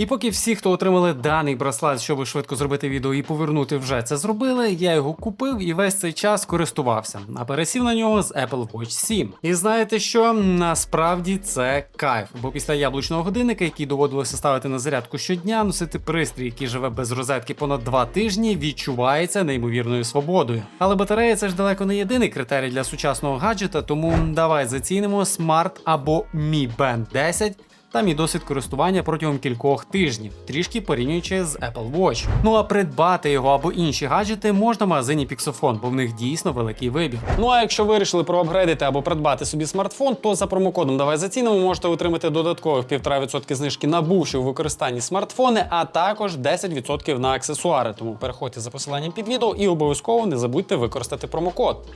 І поки всі, хто отримали даний браслет, щоб швидко зробити відео і повернути, вже це зробили, я його купив і весь цей час користувався, а пересів на нього з Apple Watch 7. І знаєте що? Насправді це кайф, бо після яблучного годинника, який доводилося ставити на зарядку щодня, носити пристрій, який живе без розетки понад 2 тижні, відчувається неймовірною свободою. Але батарея це ж далеко не єдиний критерій для сучасного гаджета, тому давай зацінимо Smart або Mi Band 10 та мій досвід користування протягом кількох тижнів, трішки порівнюючи з Apple Watch. Ну а придбати його або інші гаджети можна в магазині Pixofon, бо в них дійсно великий вибір. Ну а якщо вирішили проапгрейдити або придбати собі смартфон, то за промокодом Давай зацінимо можете отримати додаткових 1,5% знижки на бувші у використанні смартфони, а також 10% на аксесуари. Тому переходьте за посиланням під відео і обов'язково не забудьте використати промокод.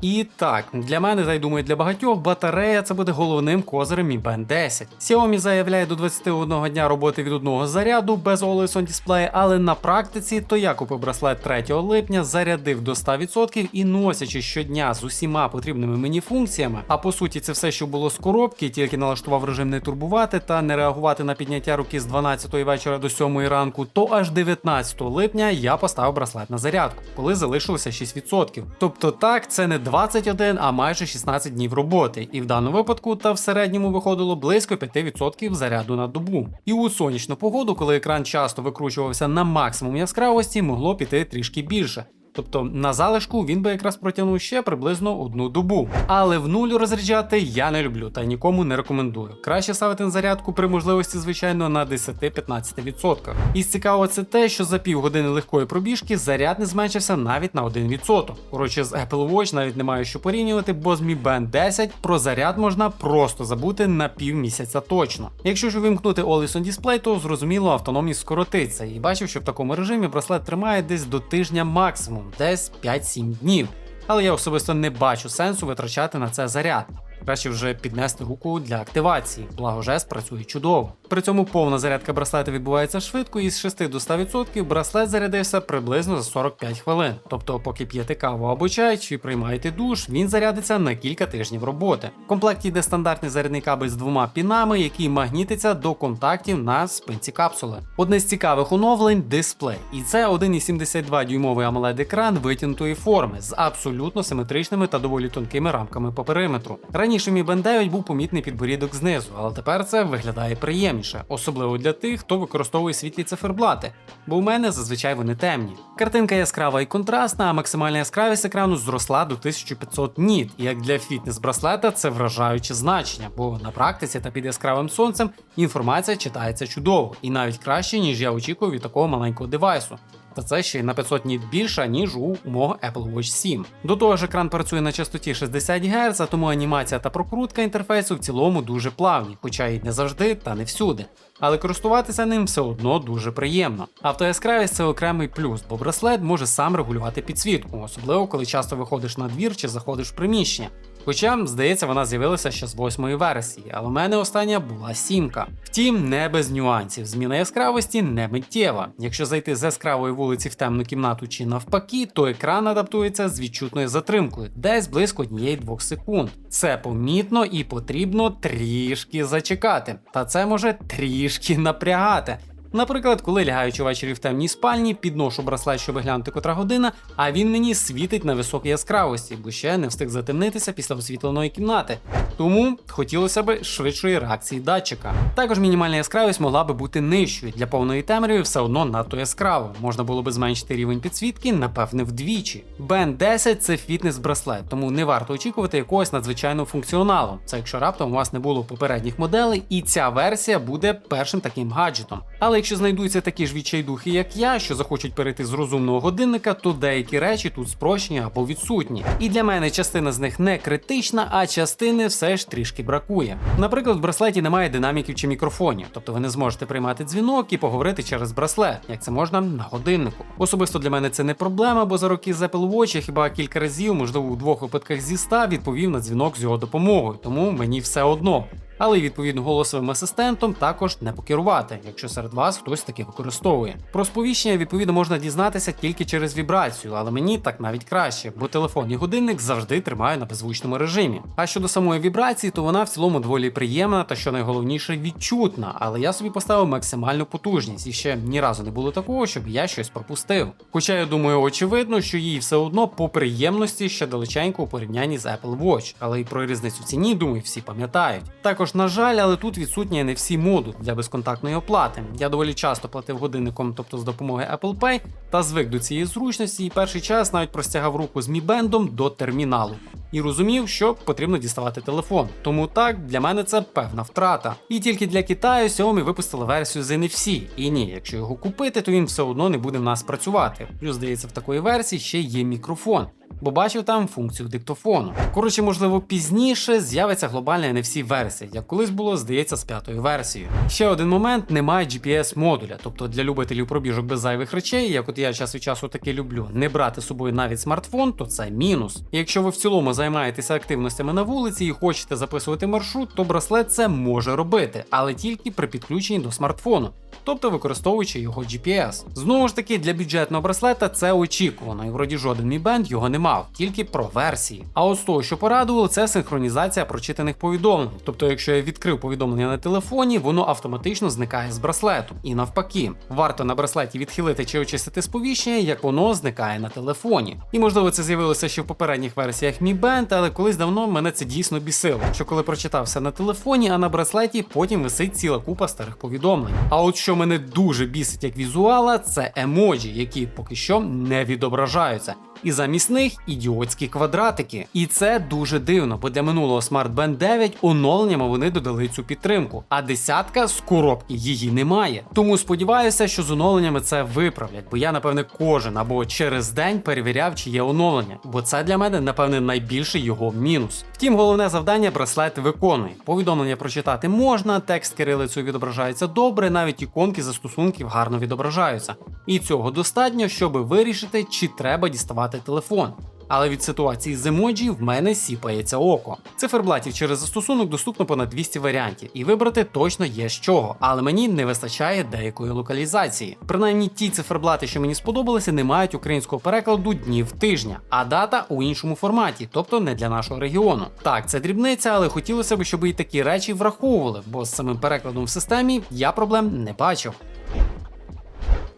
І так, для мене, та й думаю, для багатьох батарея це буде головним козирем Mi Band 10. Xiaomi заявляє до 21 дня роботи від одного заряду без Always On Display, але на практиці то я купив браслет 3 липня, зарядив до 100% і носячи щодня з усіма потрібними мені функціями. А по суті, це все, що було з коробки, тільки налаштував режим не турбувати та не реагувати на підняття руки з 12 вечора до 7 ранку, то аж 19 липня я поставив браслет на зарядку, коли залишилося 6%. Тобто так, це не 21, а майже 16 днів роботи, і в даному випадку та в середньому виходило близько 5% заряду на добу. І у сонячну погоду, коли екран часто викручувався на максимум яскравості, могло піти трішки більше. Тобто на залишку він би якраз протягнув ще приблизно одну добу. Але в нуль розряджати я не люблю та нікому не рекомендую. Краще ставити на зарядку при можливості, звичайно, на 10-15%. І цікаво це те, що за півгодини легкої пробіжки заряд не зменшився навіть на 1%. Коротше, з Apple Watch навіть немає що порівнювати, бо з Mi Band 10 про заряд можна просто забути на півмісяця точно. Якщо ж вимкнути Always On Display, то зрозуміло автономність скоротиться. І бачив, що в такому режимі браслет тримає десь до тижня максимум, десь 5-7 днів. Але я особисто не бачу сенсу витрачати на це заряд. Краще вже піднести руку для активації, благо жест працює чудово. При цьому повна зарядка браслета відбувається швидко, і з 6 до 100% браслет зарядився приблизно за 45 хвилин. Тобто, поки п'єте каву або чай чи приймаєте душ, він зарядиться на кілька тижнів роботи. В комплекті йде стандартний зарядний кабель з двома пінами, який магнітиться до контактів на спинці капсули. Одне з цікавих оновлень дисплей. І це 1,72 дюймовий amoled екран витягнутої форми з абсолютно симетричними та доволі тонкими рамками по периметру. Раніше Mi Band 9 був помітний підборідок знизу, але тепер це виглядає приємніше, особливо для тих, хто використовує світлі циферблати, бо у мене зазвичай вони темні. Картинка яскрава і контрастна, а максимальна яскравість екрану зросла до 1500 ніт. І як для фітнес-браслета це вражаюче значення, бо на практиці та під яскравим сонцем інформація читається чудово і навіть краще, ніж я очікував від такого маленького девайсу. Та це ще й на 500 ніт більше, ніж у мого Apple Watch 7. До того ж, екран працює на частоті 60 Гц, тому анімація та прокрутка інтерфейсу в цілому дуже плавні, хоча й не завжди та не всюди. Але користуватися ним все одно дуже приємно. Автояскравість це окремий плюс, бо браслет може сам регулювати підсвітку, особливо коли часто виходиш на двір чи заходиш в приміщення. Хоча, здається, вона з'явилася ще з восьмої версії, але в мене остання була сімка. Втім, не без нюансів. Зміна яскравості не миттєва. Якщо зайти з яскравої вулиці в темну кімнату чи навпаки, то екран адаптується з відчутною затримкою, десь близько 1-2 секунд. Це помітно і потрібно трішки зачекати. Та це може трішки напрягати. Наприклад, коли лягаючи ввечері в темній спальні, підношу браслет, щоб глянути котра година, а він мені світить на високій яскравості, бо ще не встиг затемнитися після освітленої кімнати. Тому хотілося б швидшої реакції датчика. Також мінімальна яскравість могла би бути нижчою. Для повної темряви все одно надто яскраво. Можна було би зменшити рівень підсвітки, напевне, вдвічі. Band 10 це фітнес-браслет, тому не варто очікувати якогось надзвичайного функціоналу. Це якщо раптом у вас не було попередніх моделей, і ця версія буде першим таким гаджетом. Але якщо знайдуться такі ж відчайдухи, як я, що захочуть перейти з розумного годинника, то деякі речі тут спрощені або відсутні. І для мене частина з них не критична, а частини все ж трішки бракує. Наприклад, в браслеті немає динаміків чи мікрофонів, тобто ви не зможете приймати дзвінок і поговорити через браслет, як це можна на годиннику. Особисто для мене це не проблема, бо за роки з Apple Watch я хіба кілька разів, можливо, у двох випадках зі ста відповів на дзвінок з його допомогою, тому мені все одно. Але й відповідно голосовим асистентом також не покерувати, якщо серед вас хтось таки використовує. Про сповіщення відповідно можна дізнатися тільки через вібрацію, але мені так навіть краще, бо телефон і годинник завжди тримаю на беззвучному режимі. А щодо самої вібрації, то вона в цілому доволі приємна та що найголовніше відчутна, але я собі поставив максимальну потужність і ще ні разу не було такого, щоб я щось пропустив. Хоча я думаю, очевидно, що їй все одно по приємності ще далеченько у порівнянні з Apple Watch, але й про різницю в ціні, думаю, всі пам'ятають. Також, на жаль, але тут відсутні не всі моду для безконтактної оплати. Я доволі часто платив годинником, тобто з допомогою Apple Pay, та звик до цієї зручності, і перший час навіть простягав руку з Band до терміналу. І розумів, що потрібно діставати телефон. Тому так, для мене це певна втрата. І тільки для Китаю Xiaomi випустили версію з NFC. І ні, якщо його купити, то він все одно не буде в нас працювати. Плюс, здається, в такої версії ще є мікрофон. Бо бачив там функцію диктофону. Коротше, можливо, пізніше з'явиться глобальна NFC версія, як колись було, здається, з п'ятою версією. Ще один момент: немає GPS модуля, тобто для любителів пробіжок без зайвих речей, як от я час від часу таки люблю, не брати з собою навіть смартфон, то це мінус. Якщо ви в цілому займаєтеся активностями на вулиці і хочете записувати маршрут, то браслет це може робити, але тільки при підключенні до смартфону. Тобто використовуючи його GPS. Знову ж таки, для бюджетного браслета це очікувано, і вроді жоден Mi Band його не мав, тільки про версії. А з того, що порадувало, це синхронізація прочитаних повідомлень. Тобто, якщо я відкрив повідомлення на телефоні, воно автоматично зникає з браслету. І навпаки, варто на браслеті відхилити чи очистити сповіщення, як воно зникає на телефоні. І можливо, це з'явилося ще в попередніх версіях Mi Band, але колись давно мене це дійсно бісило. Що коли прочитався на телефоні, а на браслеті потім висить ціла купа старих повідомлень. А от що мене дуже бісить як візуала, це емоджі, які поки що не відображаються. І замість них ідіотські квадратики. І це дуже дивно, бо для минулого Smart Band 9 оновленнями вони додали цю підтримку, а десятка з коробки її немає. Тому сподіваюся, що з оновленнями це виправлять, бо я, напевне, кожен або через день перевіряв, чи є оновлення, бо це для мене, напевне, найбільший його мінус. Втім, головне завдання браслет виконує. Повідомлення прочитати можна, текст кирилицею відображається добре, навіть іконки застосунків гарно відображаються. І цього достатньо, щоб вирішити, чи треба діставати телефон. Але від ситуації з емоджі в мене сіпається око. Циферблатів через застосунок доступно понад 200 варіантів, і вибрати точно є з чого, але мені не вистачає деякої локалізації. Принаймні ті циферблати, що мені сподобалися, не мають українського перекладу днів тижня, а дата у іншому форматі, тобто не для нашого регіону. Так, це дрібниця, але хотілося б, щоб і такі речі враховували, бо з самим перекладом в системі я проблем не бачив.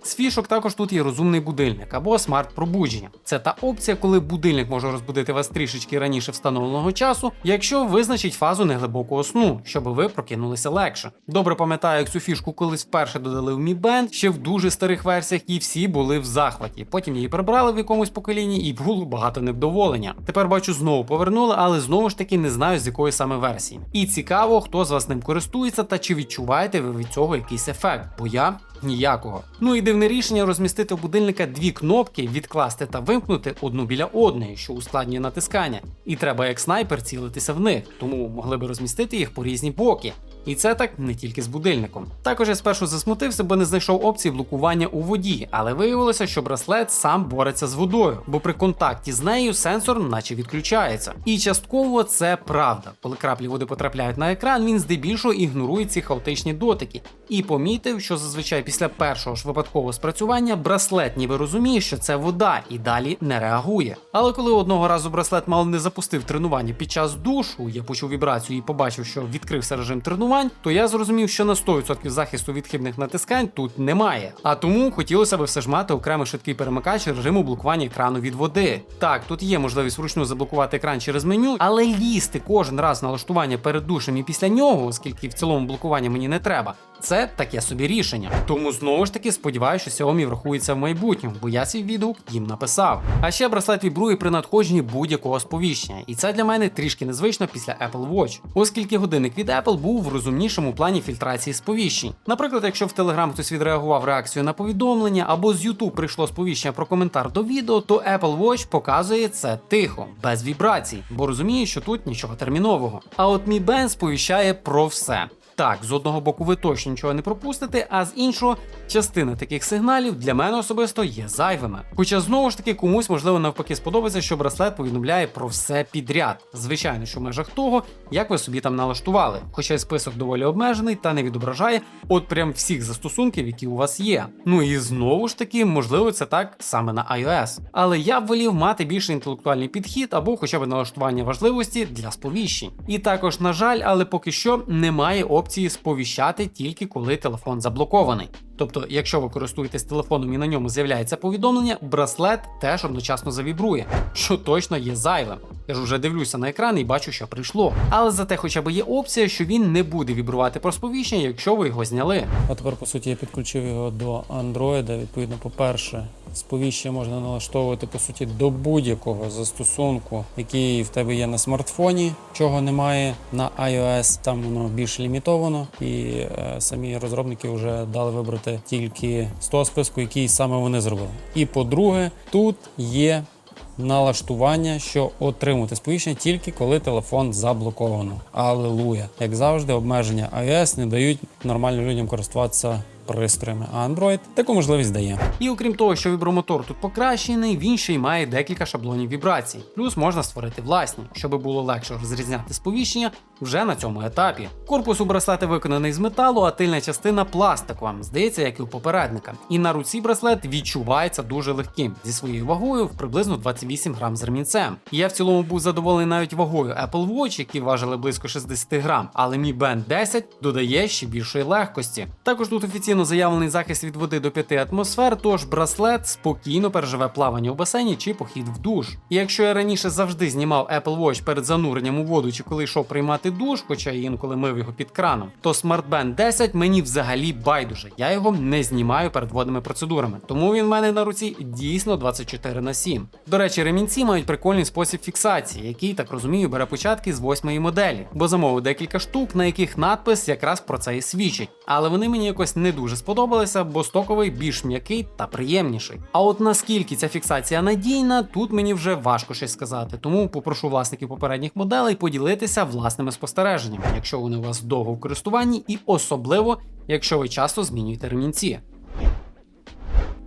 З фішок також тут є розумний будильник або смарт-пробудження. Це та опція, коли будильник може розбудити вас трішечки раніше встановленого часу, якщо визначить фазу неглибокого сну, щоб ви прокинулися легше. Добре пам'ятаю, як цю фішку колись вперше додали в Mi Band, ще в дуже старих версіях, і всі були в захваті. Потім її прибрали в якомусь поколінні і було багато невдоволення. Тепер бачу, знову повернули, але знову ж таки не знаю з якої саме версії. І цікаво, хто з вас ним користується та чи відчуваєте ви від цього якийсь ефект, бо я ніякого. Ну і дивне рішення розмістити у будильника дві кнопки, відкласти та вимкнути одну біля одної, що ускладнює натискання. І треба як снайпер цілитися в них, тому могли би розмістити їх по різні боки. І це так не тільки з будильником. Також я спершу засмутився, бо не знайшов опції блокування у воді, але виявилося, що браслет сам бореться з водою, бо при контакті з нею сенсор наче відключається. І частково це правда. Коли краплі води потрапляють на екран, він здебільшого ігнорує ці хаотичні дотики. І помітив, що зазвичай після першого ж випадкового спрацювання браслет ніби розуміє, що це вода, і далі не реагує. Але коли одного разу браслет мало не запустив тренування під час душу, я почув вібрацію і побачив, що відкрився режим тренувань, то я зрозумів, що на 100% захисту від хибних натискань тут немає. А тому хотілося б все ж мати окремий швидкий перемикач режиму блокування екрану від води. Так, тут є можливість вручну заблокувати екран через меню, але лізти кожен раз налаштування перед душем і після нього, оскільки в цілому блокування мені не треба. Це таке собі рішення. Тому знову ж таки сподіваюся, що Xiaomi врахується в майбутньому, бо я свій відгук їм написав. А ще браслет вібрує при надходженні будь-якого сповіщення, і це для мене трішки незвично після Apple Watch, оскільки годинник від Apple був в розумнішому плані фільтрації сповіщень. Наприклад, якщо в Telegram хтось відреагував реакцію на повідомлення, або з YouTube прийшло сповіщення про коментар до відео, то Apple Watch показує це тихо, без вібрацій, бо розуміє, що тут нічого термінового. А от Mi Band сповіщає про все. Так, з одного боку ви точно нічого не пропустите, а з іншого частина таких сигналів для мене особисто є зайвими. Хоча знову ж таки комусь можливо навпаки сподобається, що браслет повідомляє про все підряд. Звичайно, що в межах того, як ви собі там налаштували. Хоча список доволі обмежений та не відображає от прям всіх застосунків, які у вас є. Ну і знову ж таки, можливо, це так саме на iOS. Але я б волів мати більш інтелектуальний підхід або хоча б налаштування важливості для сповіщень. І також, на жаль, але поки що немає опції сповіщати тільки коли телефон заблокований. Тобто, якщо ви користуєтесь телефоном і на ньому з'являється повідомлення, браслет теж одночасно завібрує, що точно є зайвим. Я ж вже дивлюся на екран і бачу, що прийшло. Але зате хоча б є опція, що він не буде вібрувати про сповіщення, якщо ви його зняли. А тепер, по суті, я підключив його до Android. Відповідно, по-перше, сповіщення можна налаштовувати по суті до будь-якого застосунку, який в тебе є на смартфоні, чого немає на iOS. Там воно більш лімітовано, і е, самі розробники вже дали вибрати тільки з того списку, який саме вони зробили. І по-друге, тут є налаштування, що отримувати сповіщення тільки коли телефон заблоковано. Алелуя! Як завжди, обмеження iOS не дають нормальним людям користуватися пристроями, Android таку можливість дає. І окрім того, що вібромотор тут покращений, він ще й має декілька шаблонів вібрацій. Плюс можна створити власні, щоб було легше розрізняти сповіщення вже на цьому етапі. Корпус у браслети виконаний з металу, а тильна частина пластикова, здається, як і у попередника. І на руці браслет відчувається дуже легким зі своєю вагою в приблизно 28 грам з ремінцем. Я в цілому був задоволений навіть вагою Apple Watch, які важили близько 60 грам, але Mi Band 10 додає ще більшої легкості. Також тут офіційно заявлений захист від води до 5 атмосфер, тож браслет спокійно переживе плавання у басейні чи похід в душ. І якщо я раніше завжди знімав Apple Watch перед зануренням у воду чи коли йшов приймати душ, хоча інколи мив його під краном, то Smart Band 10 мені взагалі байдуже. Я його не знімаю перед водними процедурами, тому він в мене на руці дійсно 24 на 7. До речі, ремінці мають прикольний спосіб фіксації, який, так розумію, бере початки з восьмої моделі, бо замовив декілька штук, на яких надпис якраз про це і свідчить. Але вони мені якось не дуже сподобалися, бо стоковий більш м'який та приємніший. А от наскільки ця фіксація надійна, тут мені вже важко щось сказати. Тому попрошу власників попередніх моделей поділитися власними спостереженнями, якщо вони у вас довго в користуванні, і особливо, якщо ви часто змінюєте ремінці.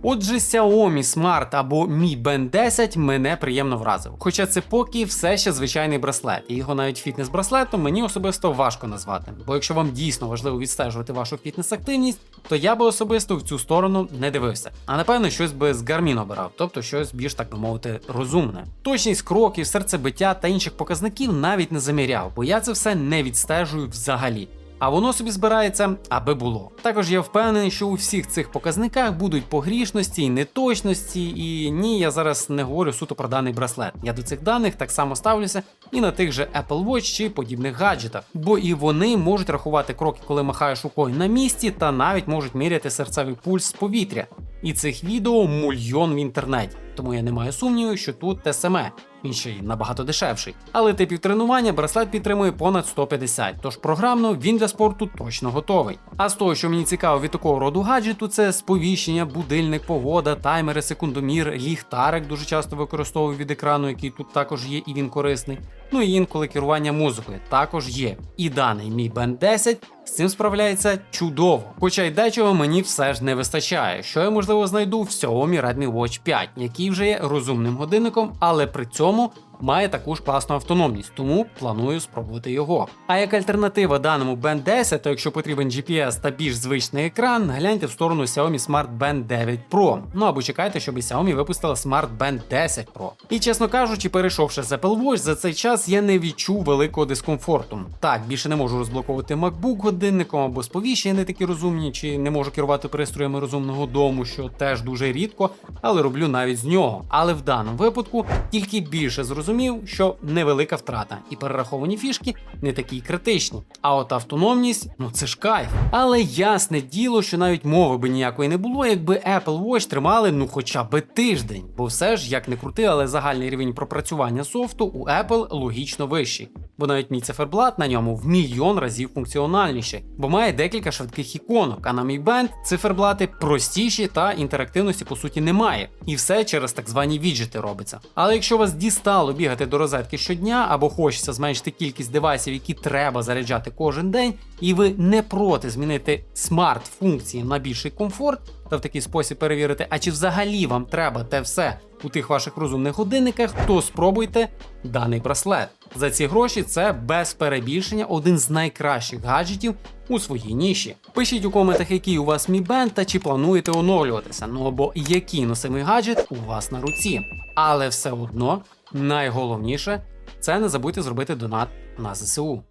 Отже, Xiaomi Smart або Mi Band 10 мене приємно вразив. Хоча це поки все ще звичайний браслет, і його навіть фітнес-браслетом мені особисто важко назвати. Бо якщо вам дійсно важливо відстежувати вашу фітнес-активність, то я би особисто в цю сторону не дивився. А напевно, щось би з Garmin обирав, тобто щось більш так би мовити розумне. Точність кроків, серцебиття та інших показників навіть не заміряв, бо я це все не відстежую взагалі. А воно собі збирається, аби було. Також я впевнений, що у всіх цих показниках будуть погрішності і неточності. І ні, я зараз не говорю суто про даний браслет. Я до цих даних так само ставлюся і на тих же Apple Watch чи подібних гаджетах, бо і вони можуть рахувати кроки, коли махаєш рукою на місці, та навіть можуть міряти серцевий пульс з повітря. І цих відео мульйон в інтернеті, тому я не маю сумніву, що тут те саме. Він ще й набагато дешевший. Але типів тренування браслет підтримує понад 150, тож програмно він для спорту точно готовий. А з того, що мені цікаво від такого роду гаджету, це сповіщення, будильник, погода, таймери, секундомір, ліхтарик дуже часто використовую від екрану, який тут також є, і він корисний. Ну і інколи керування музикою також є. І даний Mi Band 10 з цим справляється чудово. Хоча й дечого мені все ж не вистачає, що я можливо знайду в Xiaomi Redmi Watch 5, який вже є розумним годинником, але при цьому somos має таку ж класну автономність, тому планую спробувати його. А як альтернатива даному Band 10, то якщо потрібен GPS та більш звичний екран, гляньте в сторону Xiaomi Smart Band 9 Pro. Ну або чекайте, щоб Xiaomi випустила Smart Band 10 Pro. І чесно кажучи, перейшовши з Apple Watch, за цей час я не відчув великого дискомфорту. Так, більше не можу розблоковувати MacBook годинником або сповіщення не такі розумні, чи не можу керувати пристроями розумного дому, що теж дуже рідко, але роблю навіть з нього. Але в даному випадку тільки більше зрозумів, що невелика втрата, і перераховані фішки не такі критичні. А от автономність, ну це ж кайф. Але ясне діло, що навіть мови би ніякої не було, якби Apple Watch тримали ну хоча б тиждень. Бо все ж, як не крути, але загальний рівень пропрацювання софту у Apple логічно вищий. Бо навіть мій циферблат на ньому в мільйон разів функціональніший, бо має декілька швидких іконок, а на Mi Band циферблати простіші та інтерактивності по суті немає. І все через так звані віджити робиться. Але якщо вас дістало бігати до розетки щодня, або хочеться зменшити кількість девайсів, які треба заряджати кожен день, і ви не проти змінити смарт-функції на більший комфорт та в такий спосіб перевірити, а чи взагалі вам треба те все у тих ваших розумних годинниках, то спробуйте даний браслет. За ці гроші це без перебільшення один з найкращих гаджетів у своїй ніші. Пишіть у коментах, який у вас Mi Band та чи плануєте оновлюватися, ну або який носимий гаджет у вас на руці. Але все одно найголовніше це не забудьте зробити донат на ЗСУ.